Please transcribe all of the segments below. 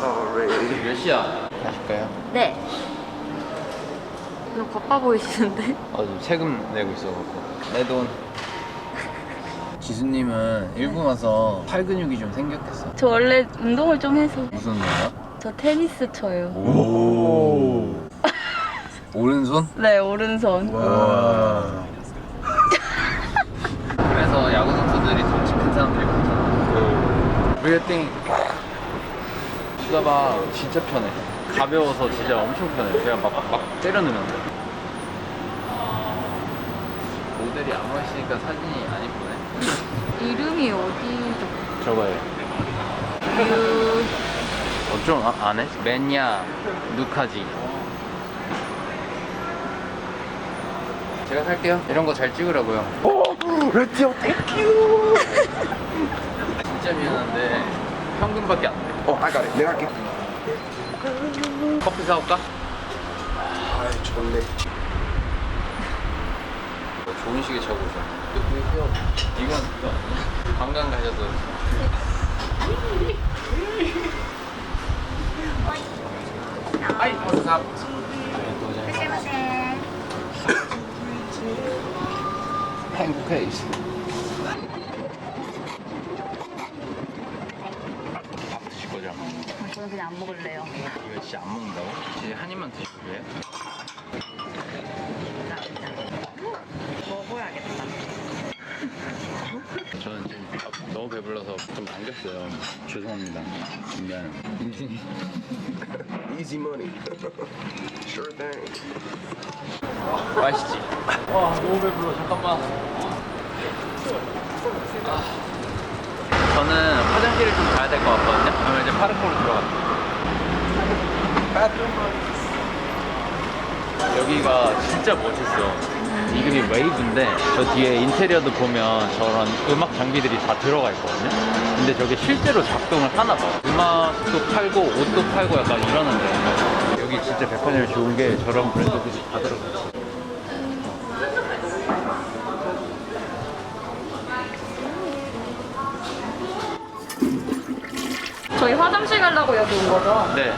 sorry. 몇 시야? 가실까요? 네. 너무 바빠 보이시는데? 어, 지금 세금 내고 있어갖고 내 돈. 지수님은 일본 와서 팔 근육이 좀 생겼겠어. 저 원래 운동을 좀 해서 무슨 거야? 저 테니스 쳐요. 오. 오른손? 네, 오른손. 와. 그래서 야구 선수들이 덩치 큰 사람들이 많잖아. Thing. 수다봐 진짜 편해. 가벼워서 진짜 엄청 편해. 그냥 막, 막 때려 넣으면 돼. 모델이 안 멋있으니까 사진이 안 이쁘네. 이름이 어디죠? 저거예요. 유... 어, 좀 아, 안 해? 맨야 누카지. 제가 살게요. 이런 거 잘 찍으라고요. 레티오, 땡큐. 진짜 미안한데 현금밖에 안 돼. 어, I got it. 내가 할게. 커피 사올까? 아, 좋네. 좋은 시계 차고 오셨네. 이건 또 관광 가셔도. 아이, 감사합니다. 행복해 있어. 밥 드실 거죠? 그냥 안 먹을래요. 이거 진짜 안 먹는다고? 이제 한 입만 드실래요? 먹어야겠다. 저는 지금 밥 너무 배불러서 좀 남겼어요. 죄송합니다. 미안해요. Easy money. sure thing. 맛있지? 와 너무 배불러 잠깐만 아, 저는 화장실을 좀 가야 될 것 같거든요. 그러면 이제 파르코로 들어갈게요 여기가 진짜 멋있어. 이름이 웨이브인데 저 뒤에 인테리어도 보면 저런 음악 장비들이 다 들어가 있거든요. 근데 저게 실제로 작동을 하나 봐. 음악도 팔고 옷도 팔고 약간 이러는데. 여기 진짜 백화점이 좋은 게 저런 브랜드들이 다 들어가 있어 저희 화장실 가려고 여기 온 거죠? 네.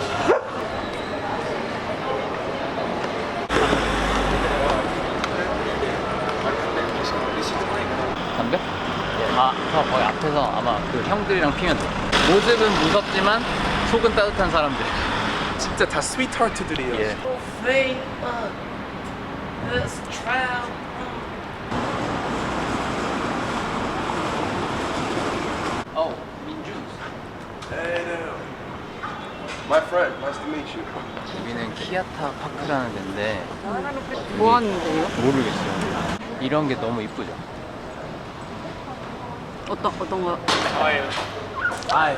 담배? 다, 다 거의 앞에서 아마 그 형들이랑 피면 돼. 모습은 무섭지만 속은 따뜻한 사람들. 진짜 다 스위트하트들이에요. 예. 어, 민주. Hey there. My friend, nice to meet you. 여기는 키아타 파크라는 데인데 뭐 하는데요? 모르겠어요. 이런 게 너무 이쁘죠. 어떤, 어떤 거? 아이. 하이,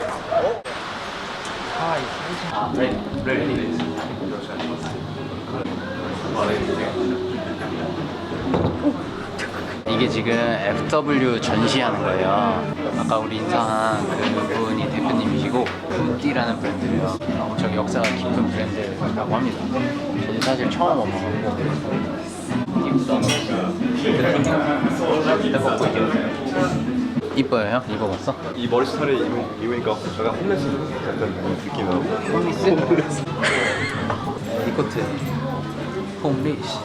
아, 레디, 레디. 이게 지금 FW 전시하는 거예요. 아까 우리 인사한 그분이 대표님 이시고 푸띠라는 브랜드예요. 어, 저기 역사가 깊은 브랜드라고 합니다. 저도 사실 처음 와봐가지고 이쁘다. 이뻐요 형? 입어봤어? 이 머리 스타일을 입으- 입으니까 제가 홈레스 약간 느낌이 나고 홈리스? 이 코트 홈리스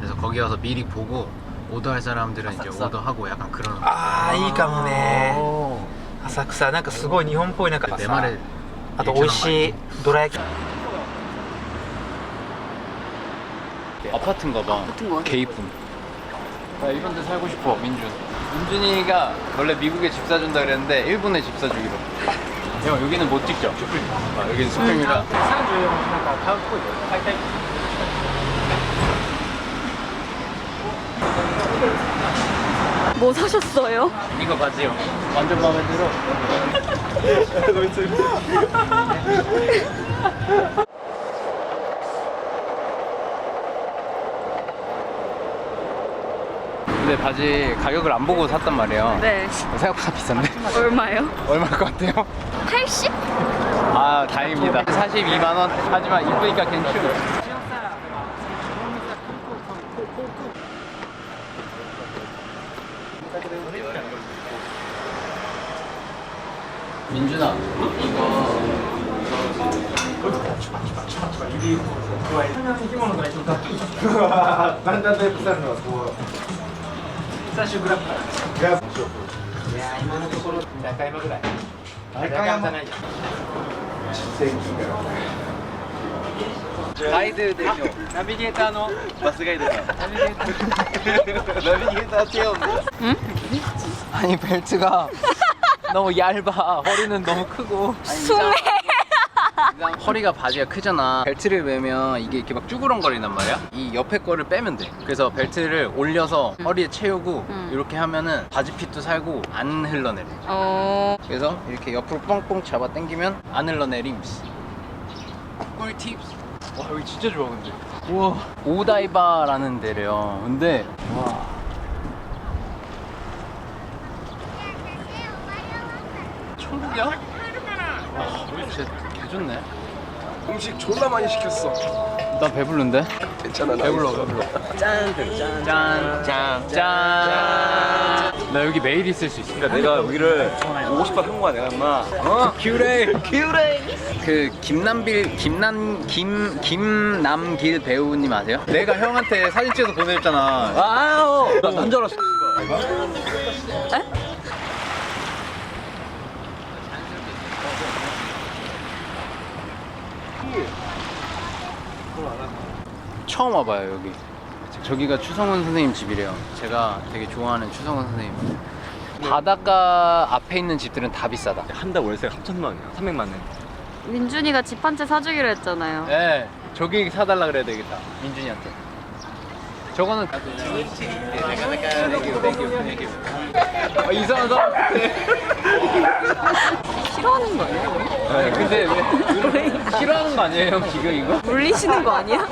그래서 거기 와서 미리 보고 오더할 사람들은 이제 오더하고 약간 그런 ああいいかもね浅草なんかすごい日本っぽいなんか 내 さ 말에 あと美味しいどら焼き 아파트인가 봐 아파트인 것 같아. 개이쁨 나 이런 데 살고 싶어 민준 민준이가 원래 미국에 집 사준다 그랬는데 일본에 집 사주기로 형 여기는 못 찍죠? 아, 여기는 수평이라 뭐 사셨어요? 이거 바지요. 완전 마음에 들어. 근데 바지 가격을 안 보고 샀단 말이에요. 네. 생각보다 비싼데? 얼마요? 얼마일 것 같아요? 80? 아 다행입니다 42만 원 하지만 이쁘니까 괜찮죠 민준아 이거 だんだんだいぶ腐るのはこう最終グラフいやいや今のところ中山ぐらい中山じゃないやガイドでしょナビゲーターのバスガイドさん。ナビゲーターナビゲーターチェオンです。 아니 벨트가 너무 얇아. 허리는 너무 크고. 그냥 허리가 바지가 크잖아. 벨트를 매면 이게 이렇게 막 쭈그렁거린단 말이야? 이 옆에 거를 빼면 돼. 그래서 벨트를 올려서 허리에 채우고 음. 이렇게 하면은 바지 핏도 살고 안 흘러내려 어. 그래서 이렇게 옆으로 뻥뻥 잡아 당기면 안 흘러내림. 꿀팁. 와 여기 진짜 좋아 근데. 우와. 오다이바라는 데래요. 근데 와 천국이야? 와 여기 개좋네. 음식 졸라 많이 시켰어. 나 배부른데? 괜찮아. 나 배불러 있어. 배불러. 짠짠 짠 짠 나 여기 매일 있을 수 있어. 그러니까 내가 여기를 오고 싶어 한 거야 내가 인마. 어? 큐레 큐레 그 김남빌 김남 김 김남길 배우님 아세요? 내가 형한테 사진 찍어서 보내줬잖아. 아우. 나난줄 알았 처음 와봐요 여기 저기가 추성훈 선생님 집이래요 제가 되게 좋아하는 추성훈 선생님 바닷가 앞에 있는 집들은 다 비싸다 한 달 월세가 3천만 원이야 300만 원 민준이가 집 한 채 사주기로 했잖아요. 네, 저기 사달라 그래야 되겠다. 민준이한테. 저거는 아, 이상한 사람 같아. 싫어하는 거 아니야? 네, 근데 왜 싫어하는 거 아니에요, 형 지금 이거? 물리시는 거 아니야?